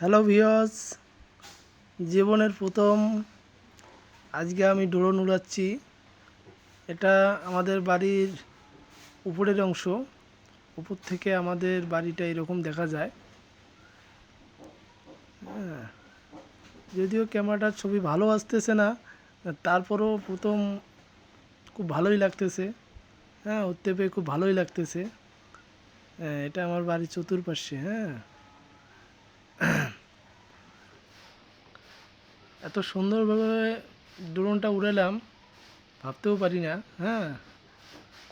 Hello জীবনের প্রথম, আজকে আমি ড্রোন উড়াচ্ছি। এটা আমাদের বাড়ির উপরের অংশ, উপর থেকে আমাদের বাড়িটা এরকম দেখা যায়। হ্যাঁ যদিও ক্যামেরাটার ছবি ভালো আসতেছে না, তারপরেও প্রথম খুব ভালোই লাগতেছে। হ্যাঁ উঠতে পেয়ে খুব ভালোই লাগতেছে। হ্যাঁ এটা আমার বাড়ির চতুর্পাশে হ্যাঁ। এত সুন্দরভাবে ড্রোনটা উড়ালাম, ভাবতেও পারি না হ্যাঁ।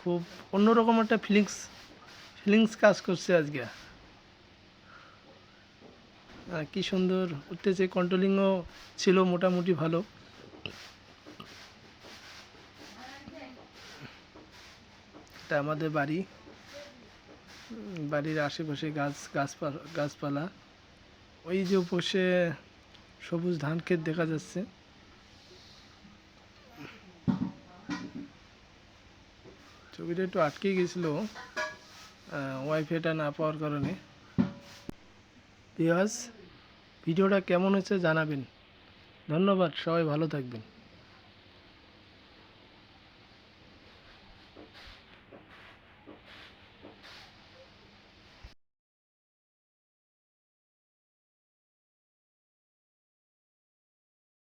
খুব অন্যরকম একটা ফিলিংস ফিলিংস কাজ করছে আজকে। কি সুন্দর উঠতেছে কন্ট্রোলিংও ছিল মোটামুটি ভালো। এটা আমাদের বাড়ি বাড়ির আশেপাশে গাছ গাছপালা গাছপালা। ওই যে বসে সবুজ ধান ক্ষেত দেখা যাচ্ছে। ছবিটা একটু আটকে গেছিল ওয়াইফাইটা না পাওয়ার কারণে। পিয়াজ ভিডিওটা কেমন হয়েছে জানাবেন। ধন্যবাদ, সবাই ভালো থাকবেন।